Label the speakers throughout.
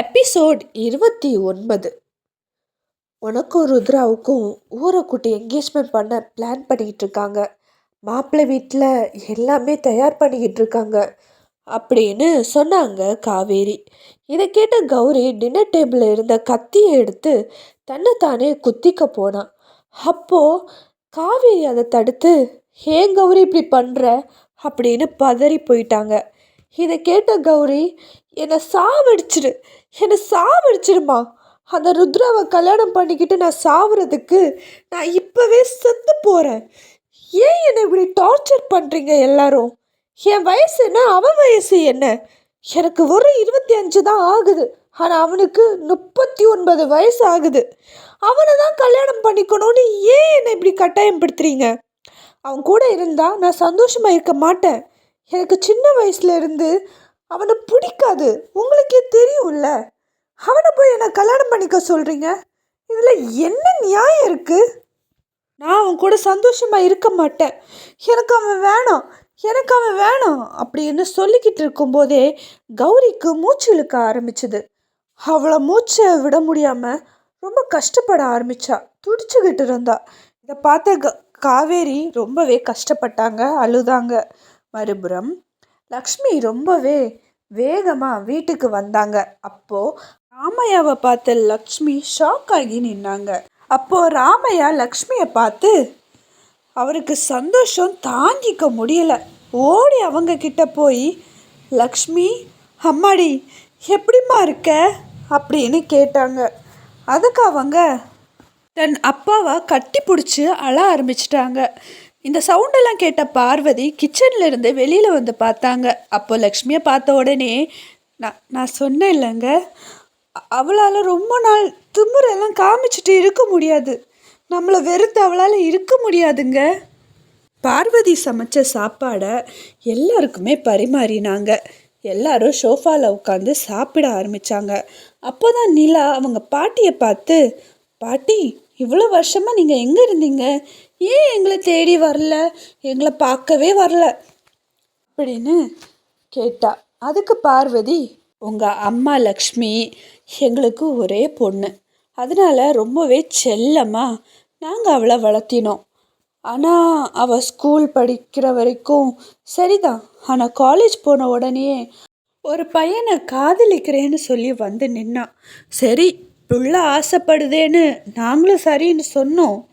Speaker 1: Episode இருபத்தி ஒன்பது. உனக்கும் ருத்ராவுக்கும் ஊரை கூட்டி என்கேஜ்மெண்ட் பண்ண பிளான் பண்ணிக்கிட்டு இருக்காங்க மாப்பிள்ளை வீட்டில் எல்லாமே தயார் பண்ணிக்கிட்டு இருக்காங்க அப்படின்னு சொன்னாங்க காவேரி. இதை கேட்ட கௌரி டின்னர் டேபிளில் இருந்த கத்தியை எடுத்து தன்னைத்தானே குத்திக்க போனான் அப்போது காவேரி அதை தடுத்து ஏன் கௌரி இப்படி பண்ணுற அப்படின்னு பதறி போயிட்டாங்க. இதை கேட்ட கௌரி என்னை சாவடிச்சிடு என்னை சாவடிச்சிடுமா அந்த ருத்ராவை கல்யாணம் பண்ணிக்கிட்டு நான் சாவுறதுக்கு நான் இப்போவே செத்து போகிறேன் ஏன் என்னை இப்படி டார்ச்சர் பண்ணுறீங்க எல்லாரும்? என் வயசு என்ன? அவன் வயசு என்ன? எனக்கு ஒரு இருபத்தி அஞ்சு தான் ஆகுது. ஆனால் அவனுக்கு முப்பத்தி ஒன்பது வயசு ஆகுது. அவனை தான் கல்யாணம் பண்ணிக்கணும்னு ஏன் என்னை இப்படி கட்டாயப்படுத்துறீங்க? அவன் கூட இருந்தால் நான் சந்தோஷமாக இருக்க மாட்டேன். எனக்கு சின்ன வயசுல இருந்து அவனை பிடிக்காது. உங்களுக்கே தெரியும்ல. அவனை போய் என்னை கல்யாணம் பண்ணிக்க சொல்கிறீங்க இதில் என்ன நியாயம் இருக்குது நான் அவன் கூட சந்தோஷமாக இருக்க மாட்டேன். எனக்கு அவன் வேணாம். எனக்கு அவன் வேணாம் அப்படின்னு சொல்லிக்கிட்டு இருக்கும்போதே கௌரிக்கு மூச்சு இழுக்க ஆரம்பிச்சுது. அவளை மூச்சை விட முடியாமல் ரொம்ப கஷ்டப்பட ஆரம்பித்தா துடிச்சுக்கிட்டு இருந்தா. இதை பார்த்த க காவேரி ரொம்பவே கஷ்டப்பட்டாங்க அழுதாங்க. மறுபுறம் லக்ஷ்மி ரொம்பவே வேகமாக வீட்டுக்கு வந்தாங்க. அப்போது ராமையாவை பார்த்த லக்ஷ்மி ஷாக் ஆகி நின்னாங்க. அப்போது ராமையா லக்ஷ்மியை பார்த்து அவருக்கு சந்தோஷம் தாங்கிக்க முடியல. ஓடி அவங்க கிட்ட போய் லக்ஷ்மி அம்மாடி எப்படிம்மா இருக்க? அப்படின்னு கேட்டாங்க. அதுக்கு அவங்க தன் அப்பாவை கட்டி பிடிச்சி அழ ஆரம்பிச்சிட்டாங்க. இந்த சவுண்டெல்லாம் கேட்ட பார்வதி கிச்சன்லேருந்து வெளியில் வந்து பார்த்தாங்க. அப்போ லக்ஷ்மியை பார்த்த உடனே நான் நான் சொன்னேன் இல்லைங்க. அவளால் ரொம்ப நாள் திமிரெல்லாம் காமிச்சிட்டு இருக்க முடியாது. நம்மளை வெறுத்து அவளால் இருக்க முடியாதுங்க. பார்வதி சமைச்ச சாப்பாடை எல்லாருக்குமே பரிமாறினாங்க. எல்லாரும் ஷோஃபாவில் உட்காந்து சாப்பிட ஆரம்பித்தாங்க அப்போ தான் நிலா அவங்க பாட்டியை பார்த்து பாட்டி இவ்வளோ வருஷமாக நீங்கள் எங்கே இருந்தீங்க? ஏன் எங்களை தேடி வரல? எங்களை பார்க்கவே வரல. அப்படின்னு கேட்டா. அதுக்கு பார்வதி உங்கள் அம்மா லக்ஷ்மி எங்களுக்கு ஒரே பொண்ணு. அதனால ரொம்பவே செல்லமாக நாங்கள் அவளை வளர்த்தினோம். ஆனால் அவள் ஸ்கூல் படிக்கிற வரைக்கும் சரிதான். ஆனால் காலேஜ் போன உடனே ஒரு பையனை காதலிக்கிறேன்னு சொல்லி வந்து நின்னான் சரி புள்ள ஆசைப்படுதேன்னு நாங்களும் சரின்னு சொன்னோம்.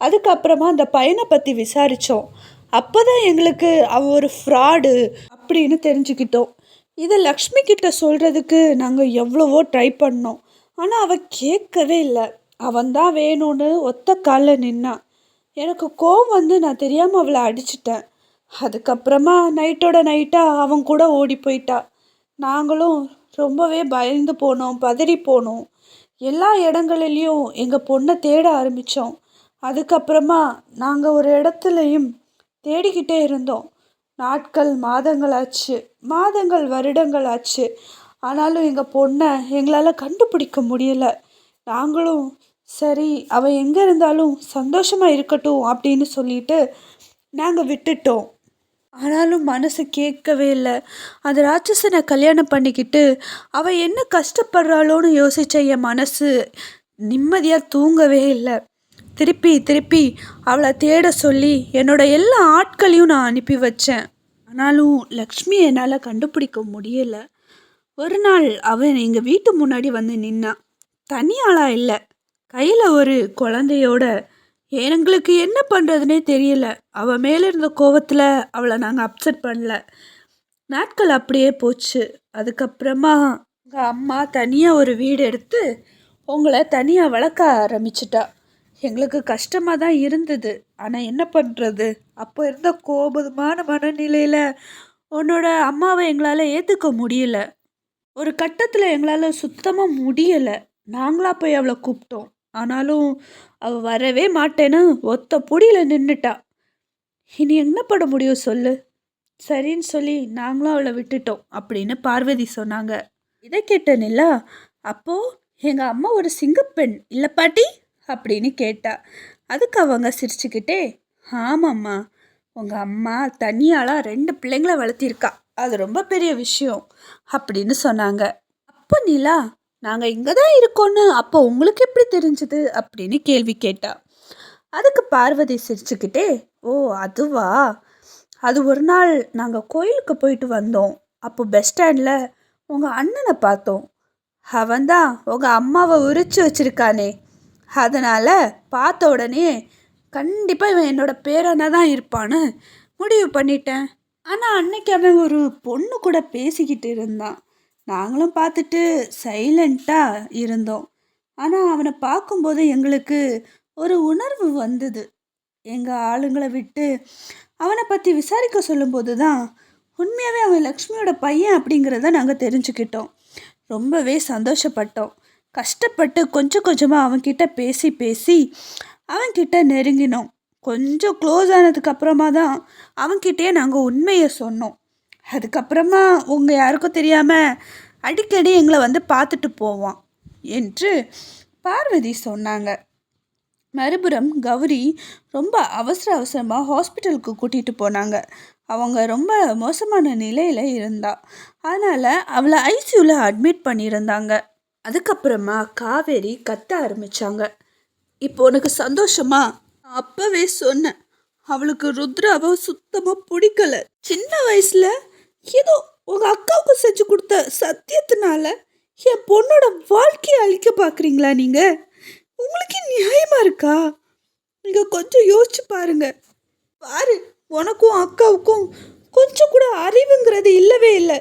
Speaker 1: அதுக்கப்புறமா அந்த பையனை பற்றி விசாரித்தோம் அப்போ தான் எங்களுக்கு அவன் ஒரு ஃப்ராடு அப்படின்னு தெரிஞ்சுக்கிட்டோம். இதை லக்ஷ்மி கிட்ட சொல்கிறதுக்கு நாங்கள் எவ்வளவோ ட்ரை பண்ணோம். ஆனால் அவள் கேட்கவே இல்லை. அவன் தான் வேணும்னு ஒத்த காலில் நின்னான் எனக்கு கோவம் வந்து நான் தெரியாமல் அவளை அடிச்சிட்டேன். அதுக்கப்புறமா நைட்டோட நைட்டாக அவன் கூட ஓடி போயிட்டா. நாங்களும் ரொம்பவே பயந்து போனோம் பதறி போனோம். எல்லா இடங்களிலையும் எங்கள் பொண்ணை தேட ஆரம்பித்தோம் அதுக்கப்புறமா நாங்கள் ஒரு இடத்துலையும் தேடிக்கிட்டே இருந்தோம். நாட்கள் மாதங்கள் ஆச்சு மாதங்கள் வருடங்கள் ஆச்சு ஆனாலும் எங்கள் பொண்ணை எங்களால் கண்டுபிடிக்க முடியலை. நாங்களும் சரி அவள் எங்கே இருந்தாலும் சந்தோஷமாக இருக்கட்டும் அப்படின்னு சொல்லிட்டு நாங்கள் விட்டுட்டோம். ஆனாலும் மனசு கேட்கவே இல்லை. அந்த ராட்சசனை கல்யாணம் பண்ணிக்கிட்டு அவள் என்ன கஷ்டப்படுறாளோன்னு யோசித்த என் மனசு நிம்மதியாக தூங்கவே இல்லை. திருப்பி திருப்பி அவளை தேட சொல்லி என்னோட எல்லா ஆட்களையும் நான் அனுப்பி வச்சேன். ஆனாலும் லக்ஷ்மி என்னால் கண்டுபிடிக்க முடியலை. ஒரு நாள் அவன் எங்கள் வீட்டு முன்னாடி வந்து நின்னான் தனியாளா இல்லை. கையில் ஒரு குழந்தையோட எங்களுக்கு என்ன பண்ணுறதுனே தெரியல. அவள் மேலே இருந்த கோவத்தில் அவளை நாங்கள் அப்செட் பண்ணல. நாட்கள் அப்படியே போச்சு. அதுக்கப்புறமா உங்கள் அம்மா தனியாக ஒரு வீடு எடுத்து உங்களை தனியாக வளர்க்க ஆரம்பிச்சிட்டா. எங்களுக்கு கஷ்டமாக தான் இருந்தது. ஆனால் என்ன பண்ணுறது அப்போ இருந்த கோபமான மனநிலையில் உன்னோட அம்மாவை எங்களால் ஏற்றுக்க முடியல. ஒரு கட்டத்தில் எங்களால் சுத்தமாக முடியலை. நாங்களாக போய் அவளை கூப்பிட்டோம். ஆனாலும் அவள் வரவே மாட்டேன்னு ஒத்த பொடியில் நின்றுட்டா இனி என்ன பண்ண முடியும் சொல்லு? சரின்னு சொல்லி நாங்களும் அவளை விட்டுட்டோம் அப்படின்னு பார்வதி சொன்னாங்க. இதை கேட்ட நிலா அப்போது எங்கள் அம்மா ஒரு சிங்கப்பெண் இல்லை பாட்டி? அப்படின்னு கேட்டா. அதுக்கு அவங்க சிரிச்சுக்கிட்டே ஆமாம்மா உங்கள் அம்மா தனியாளாக ரெண்டு பிள்ளைங்களை வளர்த்திருக்கா. அது ரொம்ப பெரிய விஷயம் அப்படின்னு சொன்னாங்க. அப்போ நிலா
Speaker 2: நாங்கள் இங்கே தான் இருக்கோன்னு அப்போ உங்களுக்கு எப்படி தெரிஞ்சது? அப்படின்னு கேள்வி கேட்டா. அதுக்கு பார்வதி சிரிச்சுக்கிட்டே ஓ அதுவா? அது ஒரு நாள் நாங்கள் கோயிலுக்கு போயிட்டு வந்தோம். அப்போ பஸ் ஸ்டாண்டில் உங்கள் அண்ணனை பார்த்தோம். அவன் தான் உங்கள் அம்மாவை உரிச்சு வச்சுருக்கானே. அதனால் பார்த்த உடனே கண்டிப்பாக இவன் என்னோட பேரனாக தான் இருப்பான்னு முடிவு பண்ணிட்டேன். ஆனால் அன்னைக்கு அவன் ஒரு பொண்ணு கூட பேசிக்கிட்டு இருந்தான். நாங்களும் பார்த்துட்டு சைலண்ட்டாக இருந்தோம். ஆனால் அவனை பார்க்கும்போது எங்களுக்கு ஒரு உணர்வு வந்தது. எங்கள் ஆளுங்களை விட்டு அவனை பற்றி விசாரிக்க சொல்லும்போது தான் உண்மையாகவே அவன் லக்ஷ்மியோட பையன் அப்படிங்கிறத நாங்கள் தெரிஞ்சுக்கிட்டோம். ரொம்பவே சந்தோஷப்பட்டோம். கஷ்டப்பட்டு கொஞ்சம் கொஞ்சமாக அவன்கிட்ட பேசி பேசி அவன்கிட்ட நெருங்கினோம். கொஞ்சம் க்ளோஸ் ஆனதுக்கப்புறமா தான் அவன்கிட்டயே நாங்கள் உண்மையை சொன்னோம். அதுக்கப்புறமா உங்கள் யாருக்கும் தெரியாமல் அடிக்கடி எங்களை வந்து பார்த்துட்டு போவான் என்று பார்வதி சொன்னாங்க. மறுபுறம் கௌரி ரொம்ப அவசர அவசரமாக ஹாஸ்பிட்டலுக்கு கூட்டிகிட்டு போனாங்க. அவங்க ரொம்ப மோசமான நிலையில் இருந்தா. அதனால் அவளை ஐசியூவில் அட்மிட் பண்ணியிருந்தாங்க. அதுக்கப்புறமா காவேரி கத்த ஆரம்பித்தாங்க இப்போ உனக்கு சந்தோஷமா? அப்பவே சொன்னேன். அவளுக்கு ருத்ராவை சுத்தமாக பிடிக்கல. சின்ன வயசில் ஏதோ உங்கள் அக்காவுக்கு செஞ்சு கொடுத்த சத்தியத்தினால என் பொண்ணோட வாழ்க்கையை அழிக்க பார்க்குறீங்களா நீங்கள் உங்களுக்கு நியாயமாக இருக்கா? நீங்கள் கொஞ்சம் யோசிச்சு பாருங்க. பாரு உனக்கும் அக்காவுக்கும் கொஞ்சம் கூட அறிவுங்கிறது இல்லவே இல்லை.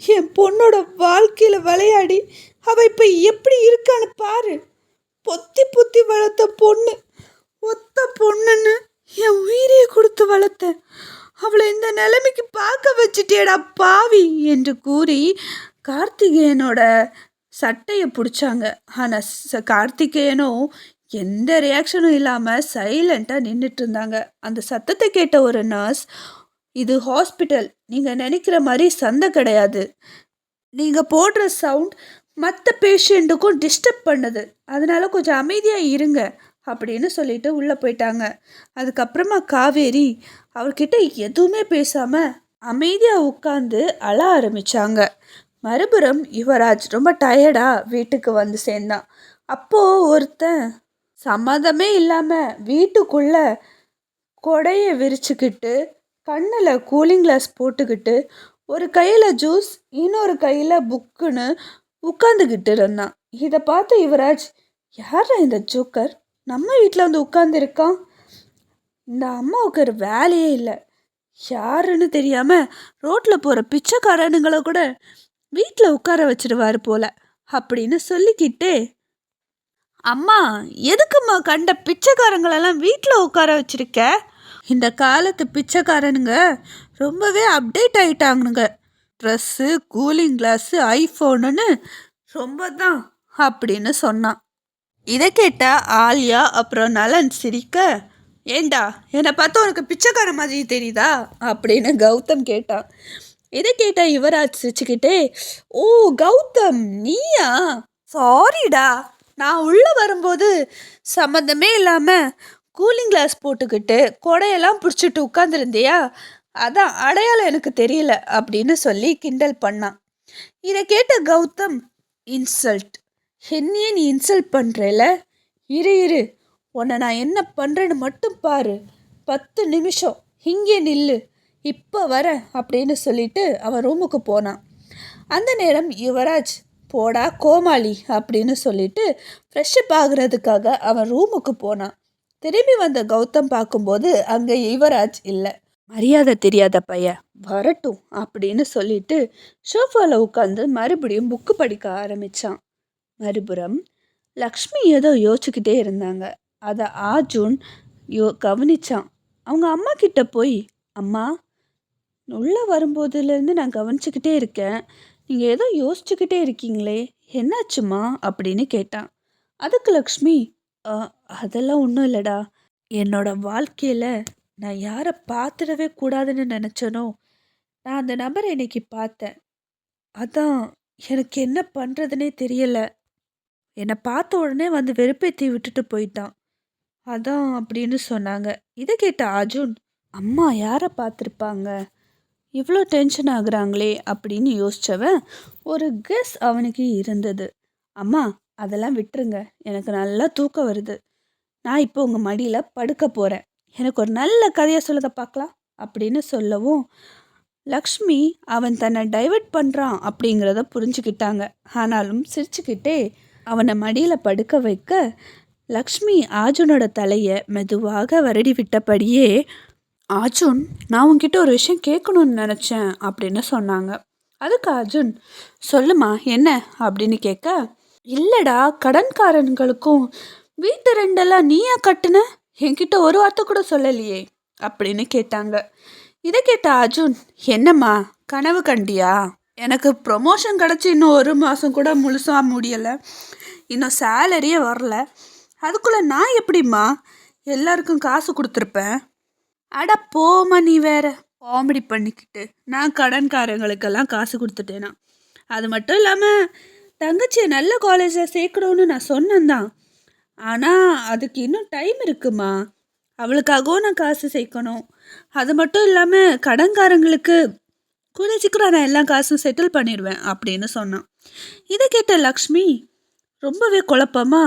Speaker 2: என் பொண்ணோட வாழ்க்கையில் விளையாடி அவ இப்ப எப்படி இருக்கான்னு பாரு. பொத்தி பொத்தி வளர்த்த பொண்ணு. ஒத்த பொண்ணுன்னு என் உயிரையை கொடுத்து வளர்த்த. அவளை இந்த நிலைமைக்கு பார்க்க வச்சுட்டேடா பாவி என்று கூறி கார்த்திகேயனோட சட்டையை பிடிச்சாங்க. ஆனால் ச- கார்த்திகேயனும் எந்த ரியாக்ஷனும் இல்லாமல் சைலண்ட்டாக நின்றுட்டு இருந்தாங்க. அந்த சத்தத்தை கேட்ட ஒரு நர்ஸ் இது ஹாஸ்பிட்டல் நீங்கள் நினைக்கிற மாதிரி சந்தை கிடையாது. நீங்கள் போடுற சவுண்ட் மற்ற பேஷண்ட்டுக்கும் டிஸ்டர்ப் பண்ணுது. அதனால கொஞ்சம் அமைதியாக இருங்க அப்படின்னு சொல்லிட்டு உள்ளே போயிட்டாங்க. அதுக்கப்புறமா காவேரி அவர்கிட்ட எதுவுமே பேசாமல் அமைதியாக உட்காந்து அழ ஆரம்பித்தாங்க மறுபுறம் யுவராஜ் ரொம்ப டயர்டாக வீட்டுக்கு வந்து சேர்ந்தான். அப்போது ஒருத்தன் சம்மதமே இல்லாமல் வீட்டுக்குள்ளே கொடையை விரிச்சுக்கிட்டு கண்ணில் கூலிங் கிளாஸ் போட்டுக்கிட்டு ஒரு கையில் ஜூஸ் இன்னொரு கையில் புக்குன்னு உட்காந்துக்கிட்டு இருந்தான். இதை பார்த்து யுவராஜ் யாரா இந்த ஜோக்கர்? நம்ம வீட்டில் வந்து உட்காந்துருக்கான் இந்த அம்மாவுக்கு ஒரு வேலையே இல்லை. யாருன்னு தெரியாமல் ரோட்டில் போகிற பிச்சைக்காரனுங்களை கூட வீட்டில் உட்கார வச்சிருவாரு போல அப்படின்னு சொல்லிக்கிட்டே அம்மா எதுக்கும்மா கண்ட பிச்சைக்காரங்களெல்லாம் வீட்டில் உட்கார வச்சுருக்க? இந்த காலத்து பிச்சைக்காரனுங்க ரொம்பவே அப்டேட் ஆகிட்டாங்கனுங்க ட்ரெஸ்ஸு கூலிங் கிளாஸு ஐஃபோனுன்னு ரொம்ப தான் அப்படின்னு சொன்னான். இதை கேட்ட ஆலியா அப்புறம் நலன் சிரிக்க ஏண்டா என்னை பார்த்தா உனக்கு பிச்சைக்கார மாதிரி தெரியுதா? அப்படின்னு கௌதம் கேட்டான். இதை கேட்ட யுவராஜ் சிரிச்சுக்கிட்டே ஓ கௌதம் நீயா? சாரிடா நான் உள்ளே வரும்போது சம்மந்தமே இல்லாமல் கூலிங் கிளாஸ் போட்டுக்கிட்டு கொடையெல்லாம் பிடிச்சிட்டு உட்காந்துருந்தியா அதான் அடையாளம் எனக்கு தெரியல அப்படின்னு சொல்லி கிண்டல் பண்ணான். இதை கேட்ட கௌதம் இன்சல்ட். என்னையே நீ இன்சல்ட் பண்ணுறல இரு இரு. உன்னை நான் என்ன பண்ணுறேன்னு மட்டும் பாரு. பத்து நிமிஷம் இங்கே நில்லு. இப்போ வர அப்படின்னு சொல்லிட்டு அவன் ரூமுக்கு போனான். அந்த நேரம் யுவராஜ் போடா கோமாளி அப்படின்னு சொல்லிட்டு ஃப்ரெஷ்ஷப் ஆகுறதுக்காக அவன் ரூமுக்கு போனான். திரும்பி வந்த கௌதம் பார்க்கும்போது அங்கே யுவராஜ் இல்லை. மரியாதை தெரியாத பையன் வரட்டும் அப்படின்னு சொல்லிட்டு சோஃபாவில் உட்காந்து மறுபடியும் புக்கு படிக்க ஆரம்பித்தான் மறுபுறம் லக்ஷ்மி ஏதோ யோசிச்சுக்கிட்டே இருந்தாங்க. அதை ஆர்ஜுன் யோ கவனிச்சான். அவங்க அம்மா கிட்ட போய் அம்மா உள்ளே வரும்போதுலேருந்து நான் கவனிச்சுக்கிட்டே இருக்கேன். நீங்கள் ஏதோ யோசிச்சுக்கிட்டே இருக்கீங்களே என்னாச்சுமா அப்படின்னு கேட்டான். அதுக்கு லக்ஷ்மி அதெல்லாம் ஒன்றும் இல்லைடா. என்னோட வாழ்க்கையில் நான் யாரை பார்த்துடவே கூடாதுன்னு நினச்சனோ நான் அந்த நபரை இன்னைக்கு பார்த்தேன். அதான் எனக்கு என்ன பண்ணுறதுனே தெரியல. என்னை பார்த்த உடனே வந்து வெறுப்பேற்றி விட்டுட்டு போயிட்டான். அதான் அப்படின்னு சொன்னாங்க. இதை கேட்ட அர்ஜுன் அம்மா யாரை பார்த்துருப்பாங்க? இவ்வளோ டென்ஷன் ஆகுறாங்களே அப்படின்னு யோசித்தவன் ஒரு கெஸ் அவனுக்கு இருந்தது. அம்மா அதெல்லாம் விட்டுருங்க. எனக்கு நல்லா தூக்கம் வருது. நான் இப்போ உங்கள் மடியில் படுக்க போகிறேன் எனக்கு ஒரு நல்ல கதையை சொல்லுத பார்க்கலாம் அப்படின்னு சொல்லவும் லக்ஷ்மி அவன் தன்னை டைவர்ட் பண்ணுறான் அப்படிங்கிறத புரிஞ்சுக்கிட்டாங்க. ஆனாலும் சிரிச்சுக்கிட்டே அவனை மடியில் படுக்க வைக்க லக்ஷ்மி ஆர்ஜுனோட தலையை மெதுவாக வருடி விட்டபடியே அர்ஜுன் நான் உன்கிட்ட ஒரு விஷயம் கேட்கணும்னு நினச்சேன் அப்படின்னு சொன்னாங்க. அதுக்கு அர்ஜுன் சொல்லுமா என்ன? அப்படின்னு கேட்க இல்லைடா கடன்காரன்களுக்கும் வீட்டு ரெண்டெல்லாம் நீயா கட்டுன? என்கிட்ட ஒரு வார்த்தை கூட சொல்லலையே அப்படின்னு கேட்டாங்க. இதை கேட்ட அர்ஜுன் என்னம்மா கனவு கண்டியா? எனக்கு ப்ரொமோஷன் கிடச்சி இன்னும் ஒரு மாதம் கூட முழுசாக முடியலை. இன்னும் சேலரியே வரல. அதுக்குள்ளே நான் எப்படிம்மா எல்லாருக்கும் காசு கொடுத்துருப்பேன்? அட போம்மா நீ வேற. காமெடி பண்ணிக்கிட்டு நான் கடன்காரங்களுக்கெல்லாம் காசு கொடுத்துட்டேனா. அது மட்டும் இல்லாமல் தங்கச்சியை நல்ல காலேஜில் சேர்க்கணும்னு நான் சொன்னேன்தான். ஆனால் அதுக்கு இன்னும் டைம் இருக்குமா? அவளுக்காகவும் நான் காசு சேர்க்கணும். அது மட்டும் இல்லாமல் கடன்காரங்களுக்கு கூட சீக்கிரம் நான் எல்லா காசும் செட்டில் பண்ணிடுவேன் அப்படின்னு சொன்னான். இதை கேட்ட லக்ஷ்மி ரொம்பவே குழப்பமா?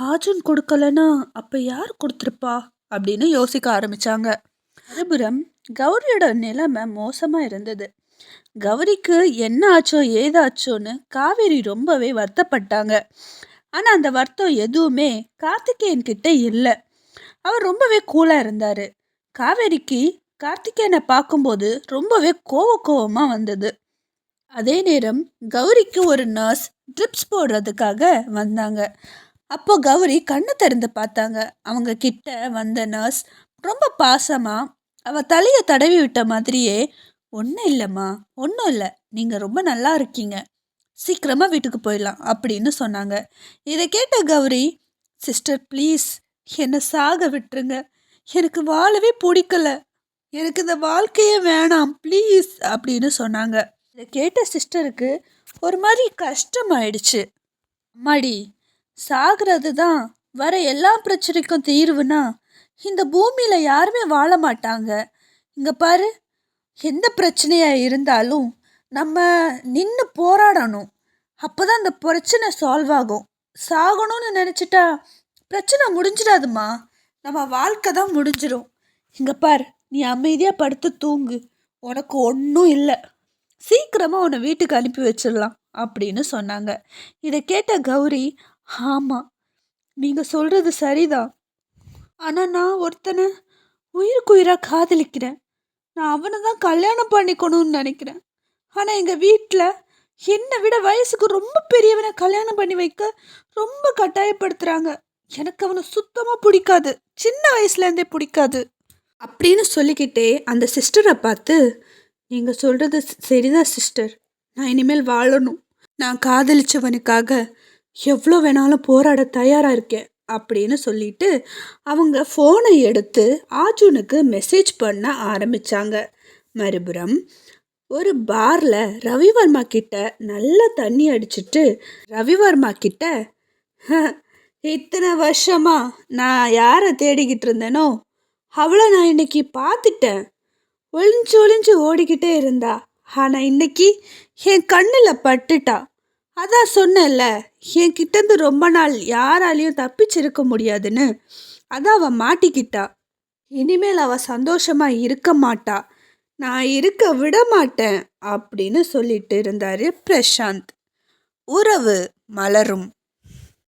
Speaker 2: ஆர்ஜுன் கொடுக்கலன்னா அப்போ யார் கொடுத்துருப்பா? அப்படின்னு யோசிக்க ஆரம்பிச்சாங்க. மறுபுறம் கௌரியோட நிலைமை மோசமாக இருந்தது. கௌரிக்கு என்ன ஆச்சோ ஏதாச்சோன்னு காவேரி ரொம்பவே வருத்தப்பட்டாங்க. ஆனால் அந்த வருத்தம் எதுவுமே கார்த்திகேயன் கிட்ட இல்லை. அவர் ரொம்பவே கூலாக இருந்தார். காவேரிக்கு கார்த்திகேயனை பார்க்கும்போது ரொம்பவே கோவ கோவமாக வந்தது. அதே நேரம் கௌரிக்கு ஒரு நர்ஸ் ட்ரிப்ஸ் போடுறதுக்காக வந்தாங்க. அப்போ கௌரி கண்ணை திறந்து பார்த்தாங்க. அவங்க கிட்ட வந்த நர்ஸ் ரொம்ப பாசமாக அவள் தலையை தடவி விட்ட மாதிரியே ஒன்றும் இல்லைம்மா ஒன்றும் இல்லை. நீங்கள் ரொம்ப நல்லா இருக்கீங்க. சீக்கிரமாக வீட்டுக்கு போயிடலாம் அப்படின்னு சொன்னாங்க. இதை கேட்ட கௌரி சிஸ்டர் ப்ளீஸ் என்னை சாக விட்டுருங்க. எனக்கு வாழவே பிடிக்கல. எனக்கு இந்த வாழ்க்கையே வேணாம் ப்ளீஸ் அப்படின்னு சொன்னாங்க. இதை கேட்ட சிஸ்டருக்கு ஒரு மாதிரி கஷ்டமாயிடுச்சு. அம்மாடி சாகிறது தான் வர எல்லா பிரச்சனைக்கும் தீர்வுனா இந்த பூமியில் யாருமே வாழ மாட்டாங்க. இங்கே பாரு எந்த பிரச்சனையாக இருந்தாலும் நம்ம நின்று போராடணும். அப்போ தான் அந்த பிரச்சனை சால்வ் ஆகும். சாகணும்னு நினச்சிட்டா பிரச்சனை முடிஞ்சிடாதுமா. நம்ம வாழ்க்கை தான் முடிஞ்சிடும் இங்கே பார் நீ அமைதியாக படுத்து தூங்கு. உனக்கு ஒன்றும் இல்லை. சீக்கிரமாக உன்னை வீட்டுக்கு அனுப்பி வச்சிடலாம் அப்படின்னு சொன்னாங்க. இதை கேட்ட கௌரி ஆமாம் நீங்கள் சொல்கிறது சரிதான். ஆனால் நான் ஒருத்தனை உயிருக்கு உயிராக காதலிக்கிறேன். நான் அவனை தான் கல்யாணம் பண்ணிக்கணும்னு நினைக்கிறேன். ஆனால் எங்கள் வீட்டில் என்னை விட வயசுக்கு ரொம்ப பெரியவனை கல்யாணம் பண்ணி வைக்க ரொம்ப கட்டாயப்படுத்துகிறாங்க எனக்கு அவனை சுத்தமாக பிடிக்காது. சின்ன வயசுலேருந்தே பிடிக்காது. அப்படின்னு சொல்லிக்கிட்டே அந்த சிஸ்டரை பார்த்து நீங்கள் சொல்கிறது சரிதான் சிஸ்டர். நான் இனிமேல் வாழணும். நான் காதலிச்சவனுக்காக எவ்வளோ வேணாலும் போராட தயாராக இருக்கேன். அப்படின்னு சொல்லிட்டு அவங்க ஃபோனை எடுத்து ஆர்ஜுனுக்கு மெசேஜ் பண்ண ஆரம்பித்தாங்க மறுபுறம் ஒரு பார்ல ரவிவர்மா கிட்ட நல்ல தண்ணி அடிச்சிட்டு ரவிவர்மா கிட்ட "ஹ, இத்தனை வருஷமா நான் யாரை தேடிக்கிட்டு இருந்தேனோ அவளை நான் இன்னைக்கு பார்த்துட்டேன். ஒளிஞ்சு ஒளிஞ்சு ஓடிக்கிட்டே இருந்தா. ஆனால் இன்னைக்கு என் கண்ணில் பட்டுட்டா. அதான் சொன்னேன்ல என் கிட்டேருந்து ரொம்ப நாள் யாராலையும் தப்பிச்சிருக்க முடியாதுன்னு. அதான் அவள் மாட்டிக்கிட்டா. இனிமேல் அவள் சந்தோஷமாக இருக்க மாட்டா. நான் இருக்க விட மாட்டேன் அப்படின்னு சொல்லிட்டு இருந்தார் பிரசாந்த். உறவு மலரும்.